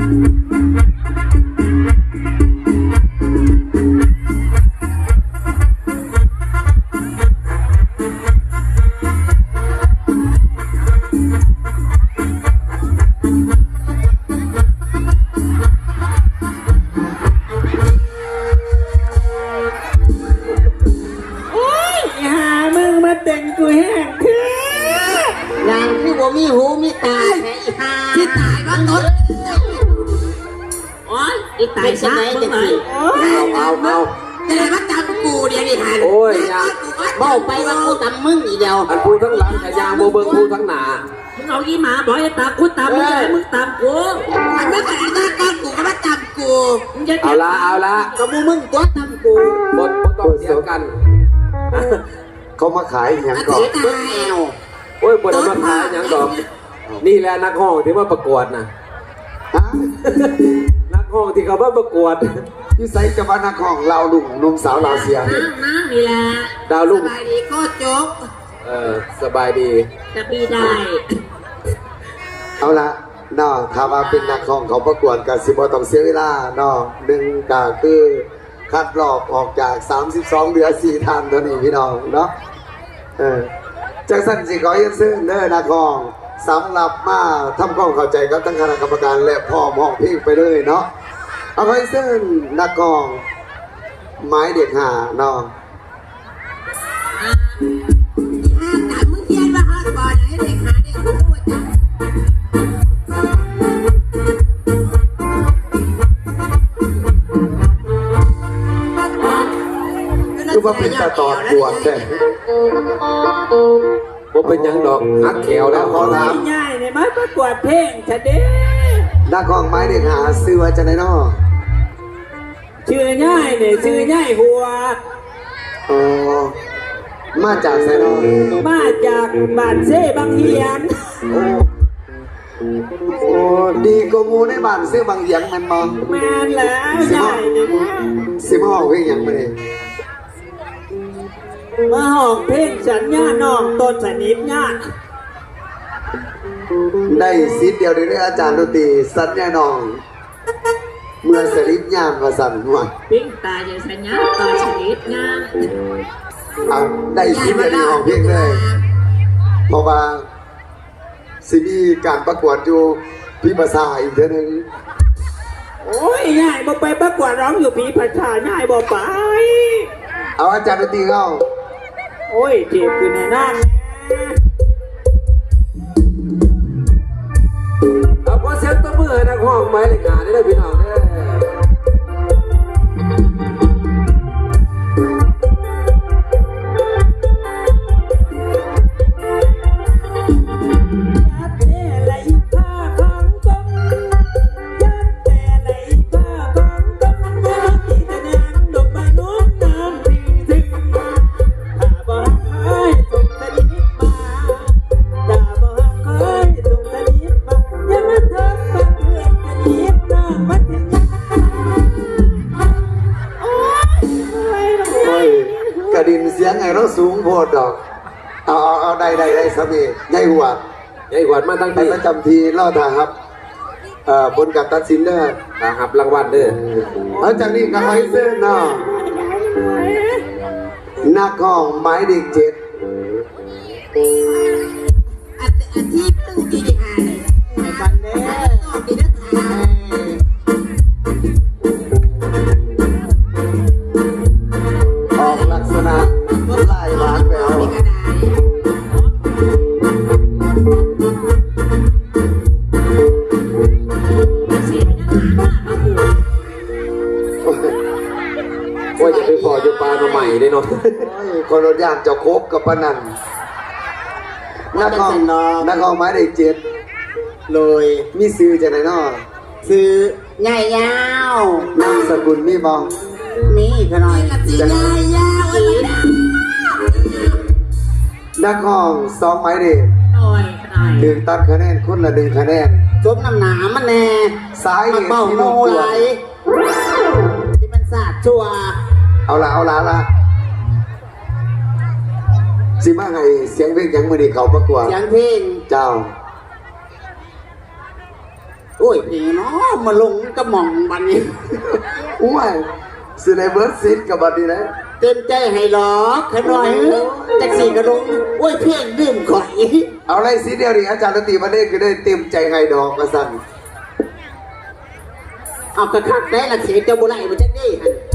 โอ้ยอีตายซะไหนจังสิเอาเอาเอาจะได้มาจำกูเดี๋ยวนี้หันโอ้ยยาเบ้าไปว่ากูตำมึงอีเดียวอันพูทั้งหลังกับยางโมเบิงพูทั้งหนามึงเอาอีหมาบอกให้ตามกูตามมึงจะให้มึงตามกูมันไม่ขนาดนั้นก้อนกูก็มาจำกูมึงจะเอาละเอาละก็มูมึงตัวตำกูบนบนต้องเสียกันเขามาขายอย่างก่อนตย์เบิ้ยโอ้ยบนมาขายหยังดอกนี่แหละนักห้องที่มาประกวดนะฮะ ห้องที่เขามาประกวดที่ไซกับวานาของเราลุงหนุ่มสาวลาวเสียน้ำน้ำนี่แหละดาวสลุ่งบายดีก็จบเออสบายดี จะปีได้เอาละเนาะถ้าว่าเป็นนักของเขาประกวดกับสิบต้องเสียเวลาเนาะหนึ่งก็คือคัดรอบออกจาก 32 เหลือ4ท่านเท่านี้พี่น้องเนาะเออจากสั้นสิขอเยินซึ่งเด้อนักของสำหรับมาทำความเข้าใจกับทั้งคณะกรรมการและพ่อมองเพลงไปเลยเนาะ เอาไปซึ่งนักกอง ไม้เด็กหาเนาะห้าตามมึงเทียนว่าฮอดบอลให้เด็กหาเด็กกูพูดจ้ะ คือว่าเป็นตาตอดปวดแต่ผมเป็นหยังดอกฮักแขวแล้วขอถามง่ายเนี่ยมาประกวดเพลงชะเด้ นักกองไม้เด็กหาซื้อไว้จะไหนเนาะชื่อง่ายเนี่ยชื่อง่ายหัว อ๋อมาจากไซนอมาจากบ้านเซ่บางเฮียนโอ้โอ้ดีกว่าหมูในบ้านซื้อบางเหียงแมันมองแม่นแล้วง่ายเนี่ยนะสิมาห้องเพลงหยังไปเลยมาห้องเพลงสัญญาน้องต้นสนิทญาติ ได้ซีดเดียวเด้ออาจารย์ดนตรีสัญญาน้อง เมื่อสลิปยามมาสั่นหัวปิ้งตาอย่าสัญญาต่อสนิทญาติเอาได้ซีดเดียวในห้องเพลงเลยเพราะว่าสิมีการประกวดอยู่พี่ภาษาอีกเท่านึงโอ้ยง่ายบ่ไปประกวดร้องอยู่ปีประชาง่ายบ่ไป เอาอาจารย์ดนตรีเข้าโอ้ยเจ็บขึ้นในนั่น เอาพอเสียงตบมือให้นักห้องไม้เหล็กงานนี่ได้พี่น้องเด้อ ได้ได้ได้สามีใหญ่หัวใหญ่กว่ามาตั้งไปที่ประจำทีเล่าทางครับเอ่อผลการตัดสินเด้อนะครับรางวัลเด้อหลังจากนี้ก็ให้เส้นเนาะนักของไม้เด็กเจ็ดอาอาทิตย์ตึ้ คบกับปะนันนักของนักของไม้เด็กเจ็ดเลยมีซื้อจะไหนเนาะซื้อใหญ่ยาวนามสกุลมีบองมีขน่อยกระสียายยาวอะไรนะนักของสองไม้เด็กหน่อยหน่อยหนึ่งตัดคะแนนคนละหนึ่งคะแนนสมน้ำหนามันแน่สายมัเหนตุเบ้าที่โนน้องตรไหวลจที่มันสาดชัวเอาละเอาละละ สิมาให้เสียงเพลงหยังมือดีเขาประกวดเสียงเพลงเจ้า โอ้ยพี่เนาะมาลงกระหม่อมบันนี้อ้วยสิในเบิร์ดซิดกับบัดนี้นะเต็มใจให้หรอกขน่อยแท็กซี่กระลงโอ้ยเพี้ยนดื่มข่อยเอาไรซิดเดียวนี่อาจารย์ดนตรีมาได้ก็ได้เต็มใจให้ดอกมาสั่นเอากระคักได้ละเสียเจ้าบุไรมาจักดีหัน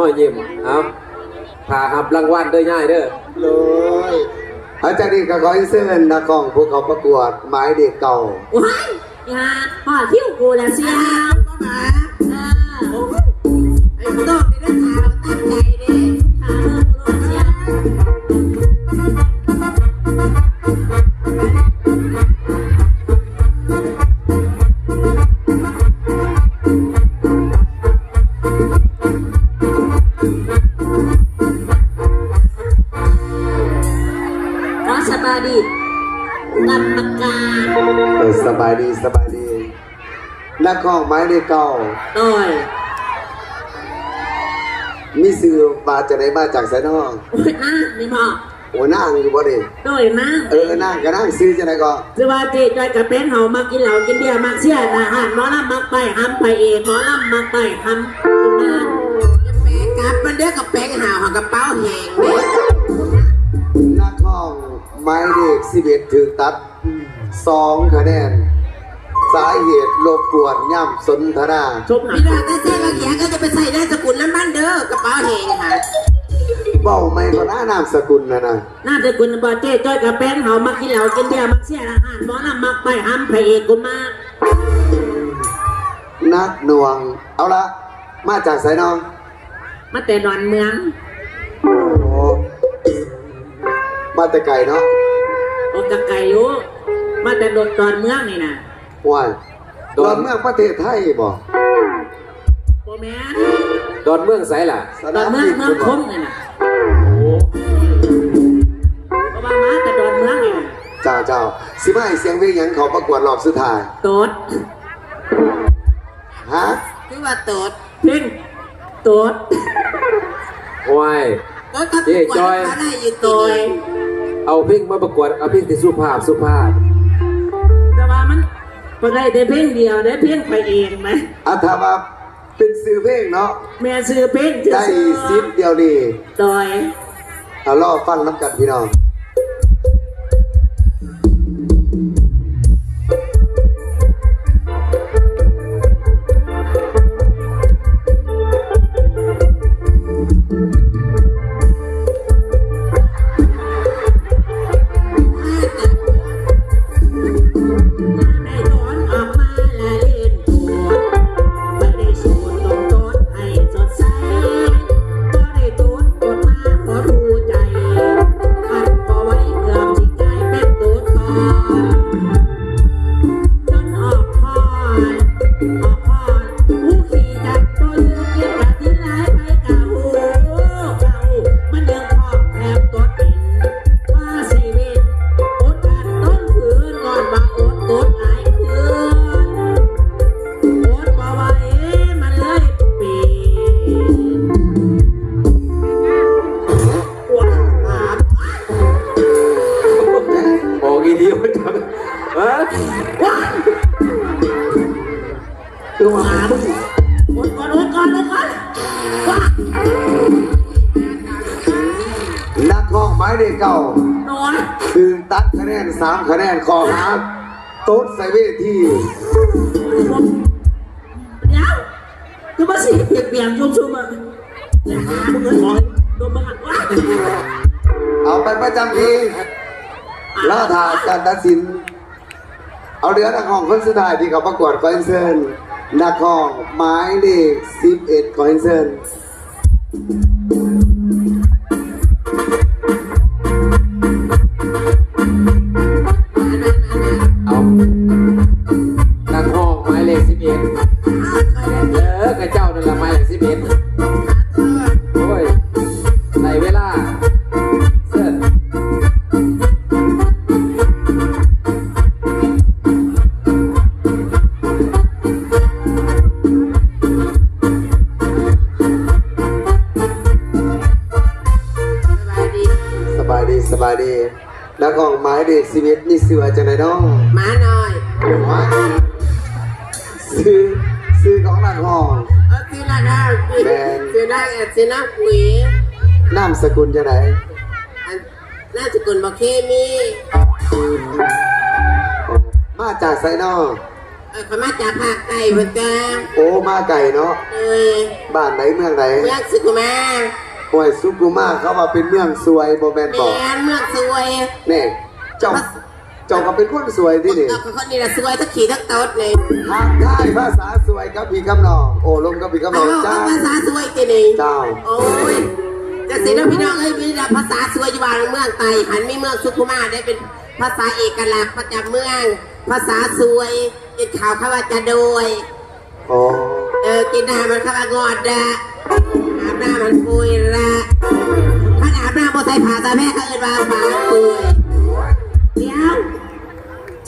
ห้อยยิ้มเอาพาหับรางวัลเด้อง่ายเด้อเลยอาจารย์นี่ก็ขอให้เส้นนักกองพวกเขาประกวดไม้เด็กเก่าว้ายยาพ่อคิ้วกูแล้วเสียก็มา กองหมายเด็กเก่าโดยมีสื่อมาจากไหนมาจากไสนอกโอ้ยนะนี่พ่อโอ้นั่งอยู่บ่ดิโดยนะเออนั่งก็นั่งซื้อจะไหนก็คือว่าเจ๊จอยกับเป็นเฮามากินเหล้ากินเบียร์มักเสียอาหารหมอลำมักไปห้ำไปเองหมอลำมักไปห้ำตุมาจะแปลกลับมันเด้อกับแปลงหาวหากระเป๋าแหงเด้นักข้องหมายเด็ก11ถือตัดสองคะแนน สาเหตุรบกวนย่ำสนทนาชมหาพี่น้องได้เส้นละเอียดก็จะไปใส่ได้สกุลน้ำมันเด้อกระเป๋าแหงค่ะเบ้าไม่ก็น่านามสกุลนะนะน่าจะคุณบอกเจ๊จอยกับเป็นเฮามากินเหล้ากินเบียร์มักเสียอาหารหมอลำมักไปห้ำไปเองกูมานักหน่วง เอาละมาจากไสนอง มาแต่ดอนเมืองโอ้มาแต่ไก่เนาะออกจากไก่อยู่มาแต่ดอนดอนเมืองนี่นะ ว้ายตอนเมืองประเทศไทยบ่โบแมนดอนเมืองไสล่ะ สดอนเมืองบิเมืองคงนี่นะเพราะว่ามาแต่ดอนเมืองนี่นะเจ้าเจ้าสิมาให้เสียงเพลงหยังเขาประกวดรอบสุดท้ายโตดฮะคือว่าโตดเพ่งโตด โอ้ย โตดกับเจ๊จอยอะไรอยู่โตตัวยเอาเพลงมาประกวด เอาเพลงที่สุภาพสุภาพแต่ว่ามัน พอได้แต่เพ่งเดียวได้เพ่งไปเองไหมอัธว่าเป็นซื้อเพลงเนาะแม่ซื้อเพ่งซื้อได้ซื้อซิปเดียวนี่โดยเอาล่อฟังน้ำกันพี่น้องามคะแนนขอหาโต๊ดใส่เวทีเดี๋ยวคือว่าสิเปลี่ยนเปลี่ยนชุ่มชุ่มอะอย่าหามึงเงินหอยโดนบังคับว้าเอาไปประจำทีแล้วถ่ายการตัดสิน เอาเรือนักห้องคนสุดท้ายที่เขาประกวดคอนเสิร์นนักห้องหมายเลขสิบเอ็ดคอนเสิร์น นักร้องหมายเลขสิบเอ็ดเออกระเจ้านั่นละหมายเลขสิบเอ็ด ยแมนคือหน้าแอดคือหน้าคุยนามสกุลจังไหนอันน่าจะกุลบอกเคมีมาจากไซนอเออเขามาจากภาคใต้เหมือนกันโอ้มาไก่เนาะเอ้ยบ้านไหนเมืองไหนเมืองสุขุมาห่วยซุกุมาเขาว่าเป็นเมืองสวยโบแมนแมบอกนเมืองสวยนี่เจ้า เจ้าก็เป็นคนสวยที่นี่เอาคนนี้ละสวยทั้งขี่ทั้งโต๊ดเลยทางได้ภาษาสวยกับพี่กับน้องโอ้ลมกับพี่กับน้เอาองเอาจ้าภาษาสวยกี่นี่เจ้าโอ้ยจะสินะพี่น้องเอ้ยมีแต่ภาษาสวยอยู่บ้านเมืองไต้หันมีเมืองสุขุมาได้เป็นภาษาเอกลักษณ์ประจำเมือง ภาษาสวยกินข่าวข้าวาจะโดยอ๋อเออกินอาหารมันข้าวางอดดะอาบน้ำมันปุยละถ้าอาบน้ำบนใส่ผ้าตาแม่เขาเอินว่าผ้าปุยเดี๋ยว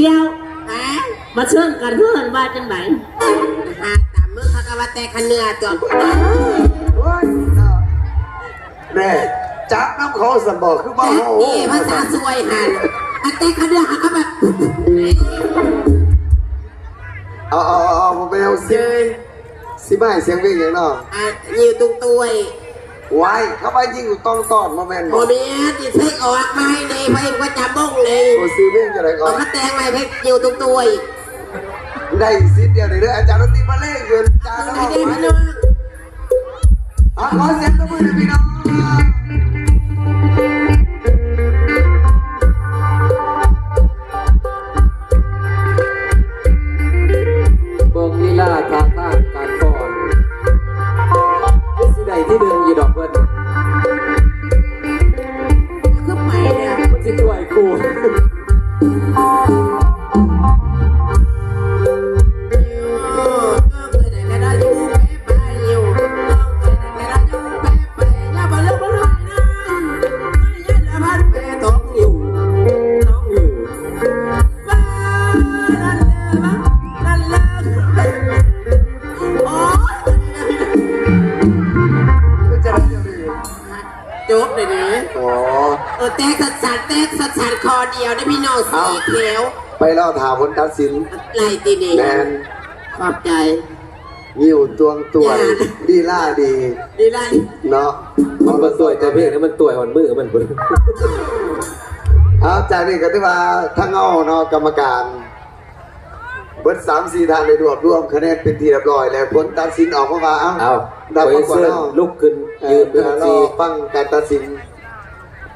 เชียวฮะมาเชิญกันเพื่อนว่าจังไหนหาตามมือเขาก็ว่าแต่ขันเนื้อจอดโอ้ยแน่จับน้ำเขาสมบอกคือว่าแต่โอ้โหนี่ภาษาสวยหันอันแต่ขันเนื้อเขาก็แบบเอาเอาเอาเอาผมไปเอาเจสิอสิบ้ายเสียงวิ่งอย่างเนาะอะยิวตุ้งตุ้ย ไว้เข้าไปยิงอยู่ต้องตอดโมเมนต์โมเมียติดเช็คออกมาให้เลยเพราะเอ็มก็จำบ้งเลยโอ้ซื้อวิ่งจะไรก่อเอาน มาแต่งมาเพชรยิวตุ้งตุ้ยได้สิเดียวเด้ออาจารย์ดนตรีมาเล่นอยู่อาจารย์ตรงน้ไหนองได้พี่น้อง อะขอเสียงตบมือหน่อยพี่น้อง จบเลยดิอ๋อเออแตกสัดสัดแตกสัดสัดคอเดียวได้พี่น้องสีเขียวไปเล่าถามผลตัดสินไล่ตีดีแมนขอบใจยิ้วตวงตัวดีล่าดีดีไล่เนาะมันมาสวยแต่เพียงนั้นมันตัวยหอนมือมันเบิ่งเอาจากนี้ก็ถือว่าทั้งเอาเนาะกรรมการ เบิดสามสี่ทางในรวบรวมคะแนนเป็นที่เรียบร้อยแล้วผลตัดสินออกมาว่าเอ้าเอาดับไปก่อนเสื้อเนาะลุกขึ้นเอยือนเพื่ขึ้อนรอสีฟังการตัดสิน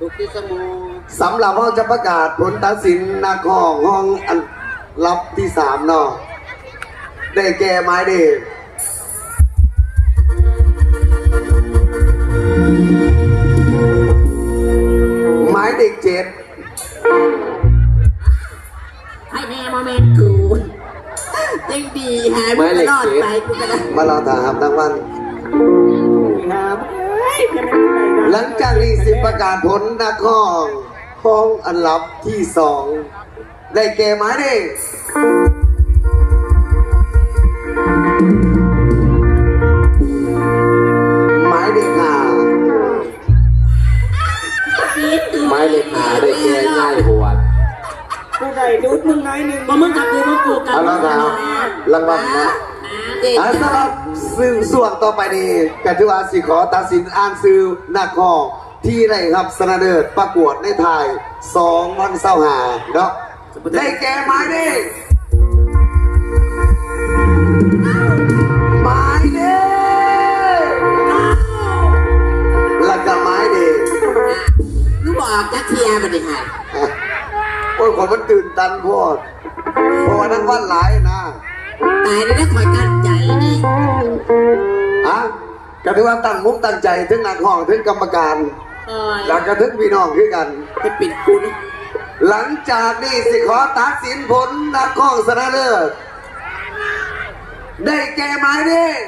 ลูกที่สมูสำหรับห้องจะประกาศผลตัดสินนักห้องห้องอันรับที่สามเนาะได้แก่หมายเด็กหมายเด็กเจ็ด ยังดีหายไม่รอดไปกูก็ได้มาเราถามทั้งวันครับเฮ้ยจะเป็นไรหลังจากนี้สิประกาศผลนักห้องห้องอันลับที่สองได้แก่หมายเด็ก รางวัลนะเด็กอ่าสำหรับสื่อส่วนต่อไปนี้กันที่ว่าสิขอตัดสินอ่านซื้อนักห้องที่ได้รับสนเดิดประกวดในไทยสองวันเศร้าหาเนาะได้แก่หมายเด็กหมายเด็กแล้วก็หมายเด็กลูกบอกจักเทียมันดิค่ะอะโอ้ยคนมันตื่นตันโพอดเพราะว่าทั้งวันหลาย นะตายได้ได้คอยกั้นใจนี่อะก็ถือว่าตั้งมุกตั้งใจถึงนักห้องถึงกรรมการเอ้ยแล้วก็ถึงพี่น้องคือกันเป็นปิดคุณหลังจากนี้สิขอตัดสินผลนักข้องชนะเลิศได้แก่หมายเลข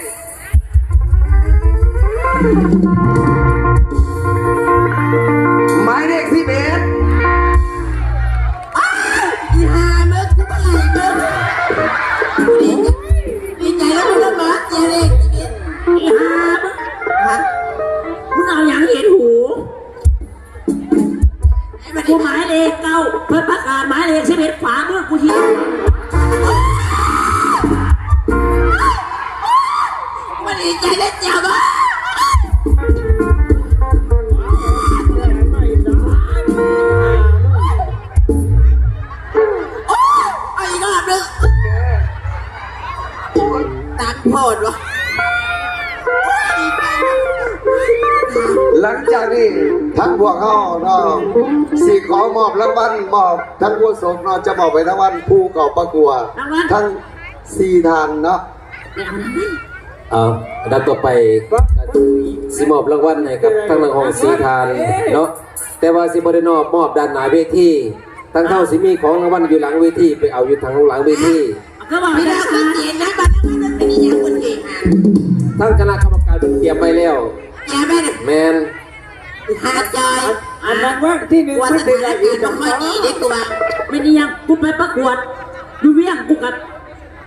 จากนี้ทั้งพวกเขาเนาะสิขอมอบรางวัลมอบทั้งผู้สมเนาะจะมอบไปรางวัลผู้เก่าประกวดรางวัลทั้งสี่ท่านเนาะเอาอันดับต่อไปสิมอบรางวัลให้กับทั้งนางห้องสีทานเนาะแต่ว่าสิบได้นอบมอบด้านหน้าเวทีทั้งเท่าสิมีของรางวัลอยู่หลังเวทีไปเอาอยู่ทางหลังเวทีก็บอกไม่ให้ได้ได้ก็ค่ะเสียนะบัตรนั้นมันเป็นอย่างคนเก่งอะทั้งคณะกรรมการเตรียมไปแล้วแกแม่เนี่ยแมน หาจอยอันนั้นว่าที่หนึ่งว่าไม่สเป็นถาไรนอีการกณ์ไม่ค่อยดีเด็กตัวไม่นี่ยังกูไปประกวดดูเวียงกูกับ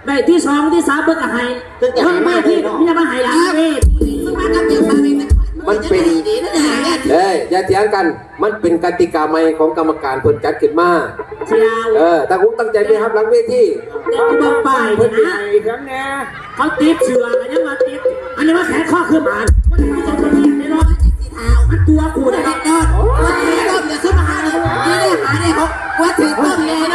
ได้ที่สองที่สามเบิกกับไฮเพิ่งมาที่มีมาไฮหลังเวทมึงมากับเด็กมาเป็นมันเป็นดีนะเนี่ยเอ้ยอย่าเถียงกันมันเป็นกติกาใหม่ของกรรมการเพิ่นจัดขึ้นมาเชียวเออตั้งคุตั้งใจไปครับหลังเวทีเด็กกูบอกไปเพิ่นนะอีกครั้งนะเขาติดเชือกอันนี้มาติดอันนี้ว่าแขนข้อคือหมามันไม่ต้องตัวนี้ไม่รอดสีเทามัน ตัวกูกูได้ได้ดอดว่าถือต้มจะซื้อมาหาเลยนี่ได้หาได้หกว่าถือต้มเลยนะ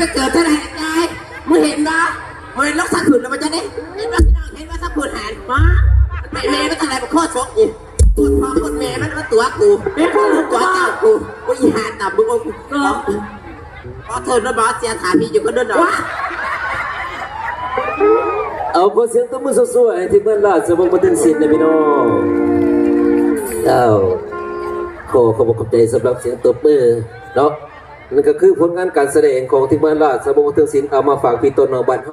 จะเกิดเท่าไหร่ยายมึงเห็นปะมึงเห็นล็อกสักผืนแล้วมันจะได้เห็นปะพี่น้องเห็นว่าสักผืนหันมาแม่แม่มันอะไรมันโคตรชกอีกกูพ่อคนแม่มันมาตัวกูแม่กูตัวเจ้ากูกูอีหาต่ำมึงกูพอเธอแล้วบอสเสียถามพี่อยู่ก็โดนดอกเอาขอเสียงตบมือสวยๆให้ทีมงานราชวงศ์บันเทิงศิลป์นะพี่น้องเอาขอขอบคุณใจสำหรับเสียงตบมือเนาะ นั่นก็คือผลงานการแสดงของทีมงานราชวงศ์บันเทิงศิลป์เอามาฝากพี่ต้นนอบัน